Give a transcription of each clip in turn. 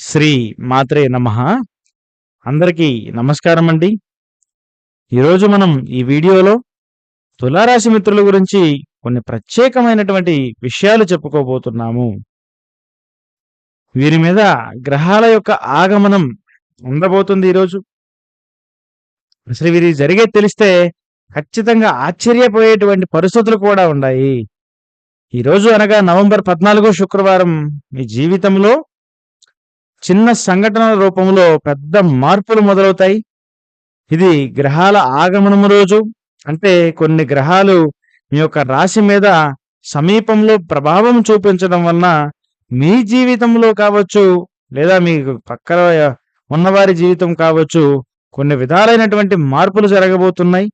శ్రీ మాత్రే నమ. అందరికీ నమస్కారం అండి ఈరోజు మనం ఈ వీడియోలో తులారాశి మిత్రుల గురించి కొన్ని ప్రత్యేకమైనటువంటి విషయాలు చెప్పుకోబోతున్నాము. వీరి మీద గ్రహాల యొక్క ఆగమనం ఉండబోతుంది ఈరోజు. అసలు వీరి జరిగే తెలిస్తే ఖచ్చితంగా ఆశ్చర్యపోయేటువంటి పరిస్థితులు కూడా ఉన్నాయి. ఈ రోజు అనగా నవంబర్ పద్నాలుగో శుక్రవారం మీ జీవితంలో చిన్న సంఘటనల రూపంలో పెద్ద మార్పులు మొదలవుతాయి. ఇది గ్రహాల ఆగమనము రోజు. అంటే కొన్ని గ్రహాలు మీ యొక్క రాశి మీద సమీపంలో ప్రభావం చూపించడం వలన మీ జీవితంలో కావచ్చు లేదా మీ పక్కన ఉన్నవారి జీవితం కావచ్చు కొన్ని విధాలైనటువంటి మార్పులు జరగబోతున్నాయి.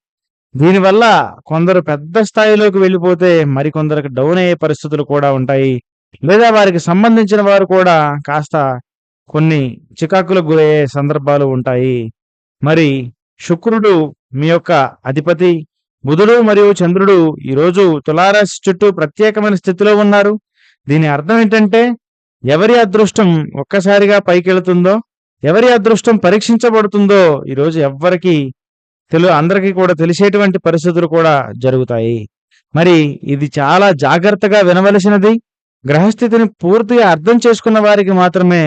దీనివల్ల కొందరు పెద్ద స్థాయిలోకి వెళ్ళిపోతే మరికొందరికి డౌన్ అయ్యే పరిస్థితులు కూడా ఉంటాయి. లేదా వారికి సంబంధించిన వారు కూడా కాస్త కొన్ని చికాకులకు గురయ్యే సందర్భాలు ఉంటాయి. మరి శుక్రుడు మీ యొక్క అధిపతి బుధుడు మరియు చంద్రుడు ఈరోజు తులారాశి చుట్టూ ప్రత్యేకమైన స్థితిలో ఉన్నారు. దీని అర్థం ఏంటంటే ఎవరి అదృష్టం ఒక్కసారిగా పైకెళ్తుందో ఎవరి అదృష్టం పరీక్షించబడుతుందో ఈరోజు ఎవ్వరికి తెలు అందరికీ కూడా తెలిసేటువంటి పరిస్థితులు కూడా జరుగుతాయి. మరి ఇది చాలా జాగ్రత్తగా వినవలసినది. గ్రహస్థితిని పూర్తిగా అర్థం చేసుకున్న వారికి మాత్రమే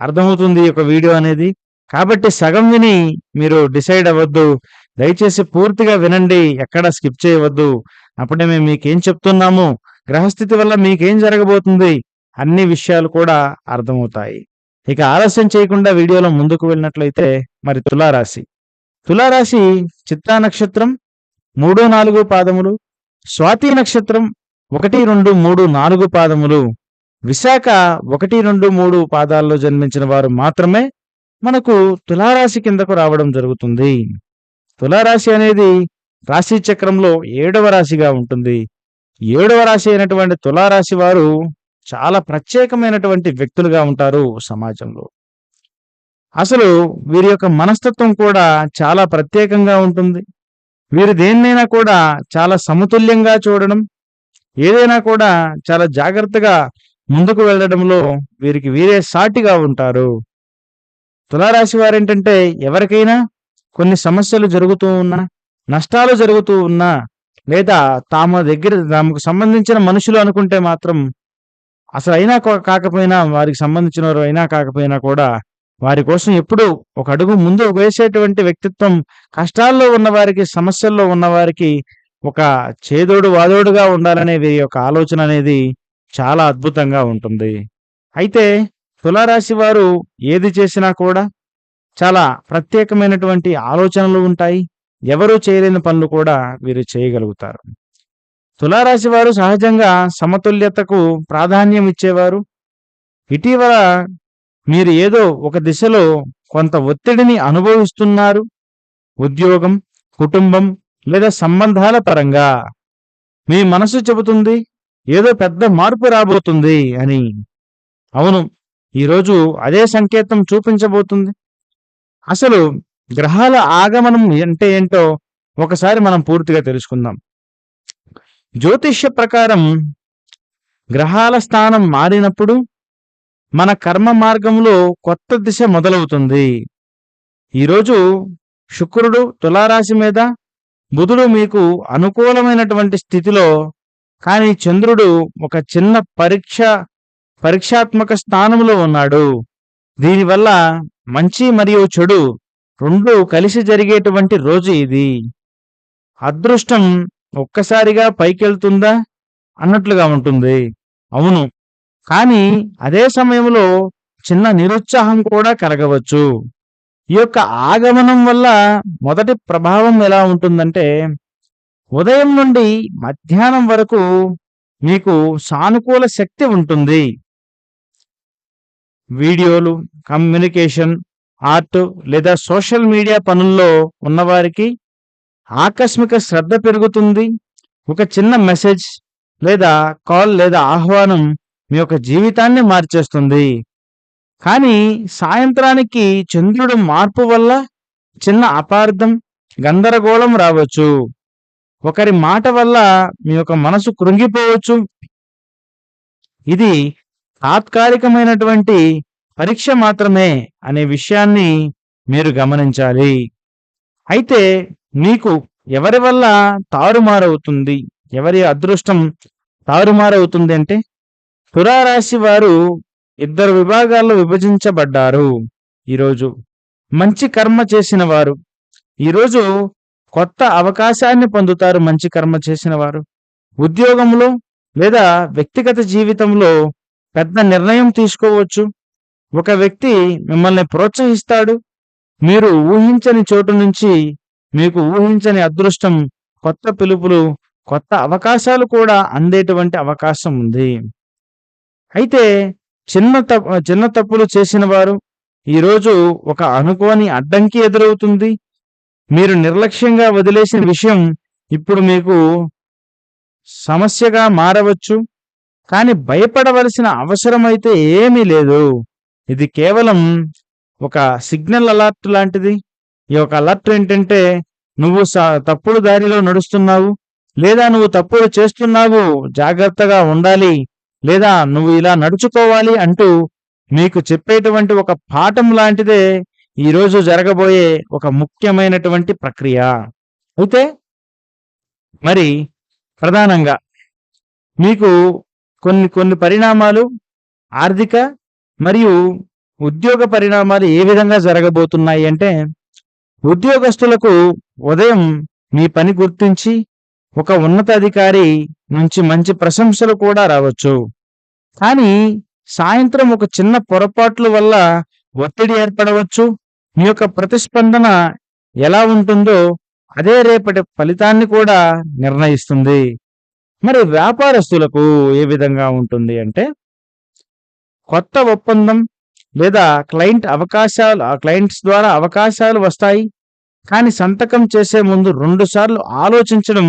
అర్థమవుతుంది ఈ యొక్క వీడియో అనేది. కాబట్టి సగం విని మీరు డిసైడ్ అవ్వద్దు. దయచేసి పూర్తిగా వినండి ఎక్కడ స్కిప్ చేయవద్దు. అప్పుడే మేము మీకేం చెప్తున్నాము? గ్రహస్థితి వల్ల మీకేం జరగబోతుంది? అన్ని విషయాలు కూడా అర్థమవుతాయి. ఇక ఆలస్యం చేయకుండా వీడియోలో ముందుకు వెళ్ళినట్లయితే మరి తులారాశి. తులారాశి చిత్తా నక్షత్రం మూడు నాలుగు పాదములు స్వాతి నక్షత్రం ఒకటి రెండు మూడు నాలుగు పాదములు. విశాఖ ఒకటి రెండు మూడు పాదాల్లో జన్మించిన వారు మాత్రమే మనకు తులారాశి కిందకు రావడం జరుగుతుంది. తులారాశి అనేది రాశి చక్రంలో ఏడవ రాశిగా ఉంటుంది. ఏడవ రాశి అయినటువంటి తులారాశి వారు చాలా ప్రత్యేకమైనటువంటి వ్యక్తులుగా ఉంటారు సమాజంలో. అసలు వీరి యొక్క మనస్తత్వం కూడా చాలా ప్రత్యేకంగా ఉంటుంది. వీరు దేన్నైనా కూడా చాలా సమతుల్యంగా చూడడం ఏదైనా కూడా చాలా జాగ్రత్తగా ముందుకు వెళ్ళడంలో వీరికి వీరే సాటిగా ఉంటారు. తులారాశి వారేంటంటే ఎవరికైనా కొన్ని సమస్యలు జరుగుతూ ఉన్నా నష్టాలు జరుగుతూ ఉన్నా లేదా తాము దగ్గర తమకు సంబంధించిన మనుషులు అనుకుంటే మాత్రం అసలు అయినా కాకపోయినా వారికి సంబంధించిన వారు అయినా కాకపోయినా కూడా వారి కోసం ఎప్పుడూ ఒక అడుగు ముందు వేసేటువంటి వ్యక్తిత్వం కష్టాల్లో ఉన్నవారికి సమస్యల్లో ఉన్నవారికి ఒక చేదోడు వాదోడుగా ఉండాలనే వీరి యొక్క ఆలోచన అనేది చాలా అద్భుతంగా ఉంటుంది. అయితే తులారాశి వారు ఏది చేసినా కూడా చాలా ప్రత్యేకమైనటువంటి ఆలోచనలు ఉంటాయి. ఎవరూ చేయలేని పనులు కూడా వీరు చేయగలుగుతారు. తులారాశి వారు సహజంగా సమతుల్యతకు ప్రాధాన్యం ఇచ్చేవారు. ఇటీవల మీరు ఏదో ఒక దిశలో కొంత ఒత్తిడిని అనుభవిస్తున్నారు. ఉద్యోగం కుటుంబం లేదా సంబంధాల పరంగా మీ మనసు చెబుతుంది. ఏదో పెద్ద మార్పు రాబోతుంది అని. అవును ఈరోజు అదే సంకేతం చూపించబోతుంది. అసలు గ్రహాల ఆగమనం అంటే ఏంటో ఒకసారి మనం పూర్తిగా తెలుసుకుందాం. జ్యోతిష్య ప్రకారం గ్రహాల స్థానం మారినప్పుడు మన కర్మ మార్గంలో కొత్త దిశ మొదలవుతుంది. ఈరోజు శుక్రుడు తులారాశి మీద బుధుడు మీకు అనుకూలమైనటువంటి స్థితిలో కానీ చంద్రుడు ఒక చిన్న పరీక్ష పరీక్షాత్మక స్థానంలో ఉన్నాడు. దీనివల్ల మంచి మరియు చెడు రెండు కలిసి జరిగేటువంటి రోజు ఇది. అదృష్టం ఒక్కసారిగా పైకెళ్తుందా? అన్నట్లుగా ఉంటుంది. అవును. కానీ అదే సమయంలో చిన్న నిరుత్సాహం కూడా కలగవచ్చు. ఈ యొక్క ఆగమనం వల్ల మొదటి ప్రభావం ఎలా ఉంటుందంటే ఉదయం నుండి మధ్యాహ్నం వరకు మీకు సానుకూల శక్తి ఉంటుంది. వీడియోలు కమ్యూనికేషన్ ఆర్ట్ లేదా సోషల్ మీడియా పనుల్లో ఉన్నవారికి ఆకస్మిక శ్రద్ధ పెరుగుతుంది. ఒక చిన్న మెసేజ్ లేదా కాల్ లేదా ఆహ్వానం మీ యొక్క జీవితాన్ని మార్చేస్తుంది. కానీ సాయంత్రానికి చంద్రుడు మార్పు వల్ల చిన్న అపార్థం గందరగోళం రావచ్చు. ఒకరి మాట వల్ల మీ యొక్క మనసు కృంగిపోవచ్చు. ఇది తాత్కాలికమైనటువంటి పరీక్ష మాత్రమే అనే విషయాన్ని మీరు గమనించాలి. అయితే మీకు ఎవరి వల్ల తారుమారవుతుంది? ఎవరి అదృష్టం తారుమారవుతుంది అంటే? తులారాశి వారు ఇద్దరు విభాగాల్లో విభజించబడ్డారు. ఈరోజు మంచి కర్మ చేసిన వారు. ఈరోజు కొత్త అవకాశాన్ని పొందుతారు మంచి కర్మ చేసిన వారు ఉద్యోగంలో లేదా వ్యక్తిగత జీవితంలో పెద్ద నిర్ణయం తీసుకోవచ్చు. ఒక వ్యక్తి మిమ్మల్ని ప్రోత్సహిస్తాడు. మీరు ఊహించని చోటు నుంచి మీకు ఊహించని అదృష్టం కొత్త పిలుపులు కొత్త అవకాశాలు కూడా అందేటువంటి అవకాశం ఉంది. అయితే చిన్న తప్పు చిన్న తప్పులు చేసిన వారు ఈరోజు ఒక అనుకోని అడ్డంకి ఎదురవుతుంది. మీరు నిర్లక్ష్యంగా వదిలేసిన విషయం ఇప్పుడు మీకు సమస్యగా మారవచ్చు కానీ భయపడవలసిన అవసరం అయితే ఏమీ లేదు. ఇది కేవలం ఒక సిగ్నల్ అలర్ట్ లాంటిది. ఈ యొక్క అలర్ట్ ఏంటంటే నువ్వు స- తప్పుడు దారిలో నడుస్తున్నావు లేదా నువ్వు తప్పుడు చేస్తున్నావు జాగ్రత్తగా ఉండాలి లేదా నువ్వు ఇలా నడుచుకోవాలి అంటూ మీకు చెప్పేటువంటి ఒక పాఠం లాంటిదే ఈరోజు జరగబోయే ఒక ముఖ్యమైనటువంటి ప్రక్రియ. అయితే మరి ప్రధానంగా మీకు కొన్ని కొన్ని పరిణామాలు ఆర్థిక మరియు ఉద్యోగ పరిణామాలు ఏ విధంగా జరగబోతున్నాయి అంటే ఉద్యోగస్తులకు ఉదయం మీ పని గుర్తించి ఒక ఉన్నతాధికారి నుంచి మంచి ప్రశంసలు కూడా రావచ్చు. కానీ సాయంత్రం ఒక చిన్న పొరపాట్ల వల్ల ఒత్తిడి ఏర్పడవచ్చు. మీ యొక్క ప్రతిస్పందన ఎలా ఉంటుందో అదే రేపటి ఫలితాన్ని కూడా నిర్ణయిస్తుంది. మరి వ్యాపారస్తులకు ఏ విధంగా ఉంటుంది అంటే కొత్త ఒప్పందం లేదా క్లయింట్ అవకాశాలు ఆ క్లయింట్స్ ద్వారా అవకాశాలు వస్తాయి కానీ సంతకం చేసే ముందు రెండు సార్లు ఆలోచించడం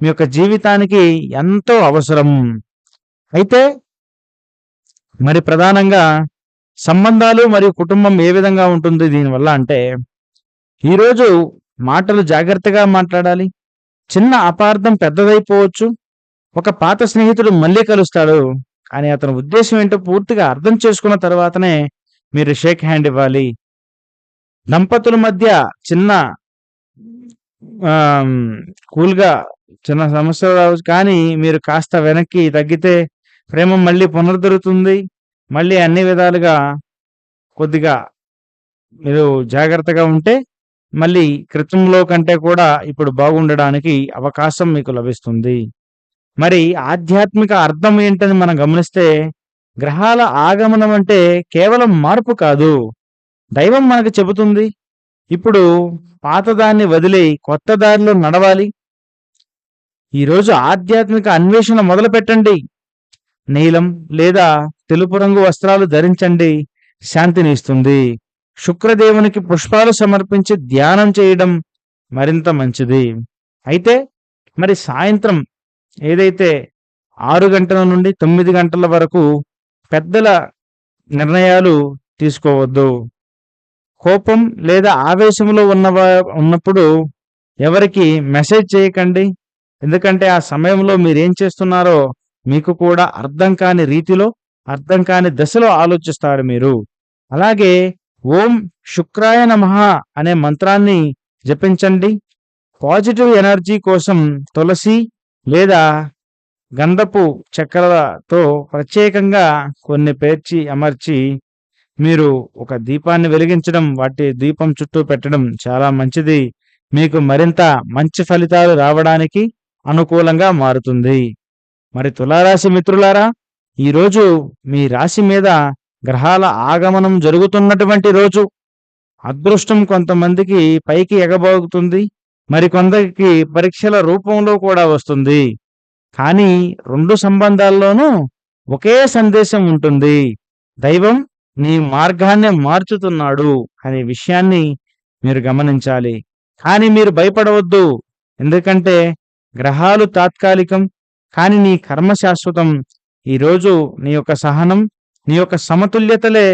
మీ యొక్క జీవితానికి ఎంతో అవసరం. అయితే మరి ప్రధానంగా సంబంధాలు మరియు కుటుంబం ఏ విధంగా ఉంటుంది దీనివల్ల అంటే ఈరోజు మాటలు జాగ్రత్తగా మాట్లాడాలి చిన్న అపార్థం పెద్దదైపోవచ్చు ఒక పాత స్నేహితుడు మళ్ళీ కలుస్తాడు అని అతని ఉద్దేశం ఏంటో పూర్తిగా అర్థం చేసుకున్న తర్వాతనే మీరు షేక్ హ్యాండ్ ఇవ్వాలి. దంపతుల మధ్య చిన్న కూల్గా చిన్న సమస్య రావచ్చు కానీ మీరు కాస్త వెనక్కి తగ్గితే ప్రేమ మళ్ళీ పునరుద్ధరుతుంది. మళ్ళీ అన్ని విధాలుగా కొద్దిగా మీరు జాగ్రత్తగా ఉంటే మళ్ళీ క్రితంలో కంటే కూడా ఇప్పుడు బాగుండడానికి అవకాశం మీకు లభిస్తుంది. మరి ఆధ్యాత్మిక అర్థం ఏంటని మనం గమనిస్తే గ్రహాల ఆగమనం అంటే కేవలం మార్పు కాదు. దైవం మనకు చెబుతుంది ఇప్పుడు పాతదాన్ని వదిలి కొత్త దారిలో నడవాలి. ఈరోజు ఆధ్యాత్మిక అన్వేషణ మొదలు పెట్టండి నీలం లేదా తెలుపు రంగు వస్త్రాలు ధరించండి శాంతిని ఇస్తుంది. శుక్రదేవునికి పుష్పాలు సమర్పించి ధ్యానం చేయడం మరింత మంచిది. అయితే మరి సాయంత్రం ఏదైతే ఆరు గంటల నుండి తొమ్మిది గంటల వరకు పెద్దల నిర్ణయాలు తీసుకోవద్దు. కోపం లేదా ఆవేశంలో ఉన్నవా ఉన్నప్పుడు ఎవరికి మెసేజ్ చేయకండి. ఎందుకంటే ఆ సమయంలో మీరు ఏం చేస్తున్నారో మీకు కూడా అర్థం కాని రీతిలో అర్థం కాని దశలో ఆలోచిస్తారు మీరు. అలాగే ఓం శుక్రాయ నమః అనే మంత్రాన్ని జపించండి. పాజిటివ్ ఎనర్జీ కోసం తులసి లేదా గంధపు చక్కెరతో ప్రత్యేకంగా కొన్ని పేర్చి అమర్చి మీరు ఒక దీపాన్ని వెలిగించడం వాటి దీపం చుట్టూ పెట్టడం చాలా మంచిది. మీకు మరింత మంచి ఫలితాలు రావడానికి అనుకూలంగా మారుతుంది. మరి తులారాశి మిత్రులారా ఈరోజు మీ రాశి మీద గ్రహాల ఆగమనం జరుగుతున్నటువంటి రోజు. అదృష్టం కొంతమందికి పైకి ఎగబోగుతుంది మరి కొందరికి పరీక్షల రూపంలో కూడా వస్తుంది. కానీ రెండు సంబంధాల్లోనూ ఒకే సందేశం ఉంటుంది. దైవం నీ మార్గాన్ని మార్చుతున్నాడు అనే విషయాన్ని మీరు గమనించాలి. కానీ మీరు భయపడవద్దు. ఎందుకంటే గ్రహాలు తాత్కాలికం కానీ నీ కర్మ శాశ్వతం ఈరోజు నీ యొక్క సహనం నీ యొక్క సమతుల్యతలే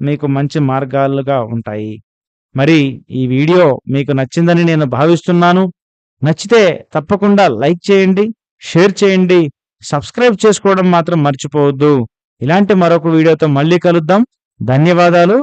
మీకు మంచి మార్గాలుగా ఉంటాయి. మరి ఈ వీడియో మీకు నచ్చిందని నేను భావిస్తున్నాను. నచ్చితే తప్పకుండా లైక్ చేయండి షేర్ చేయండి సబ్స్క్రైబ్ చేసుకోవడం మాత్రం మర్చిపోవద్దు. ఇలాంటి మరొక వీడియోతో మళ్ళీ కలుద్దాం. ధన్యవాదాలు.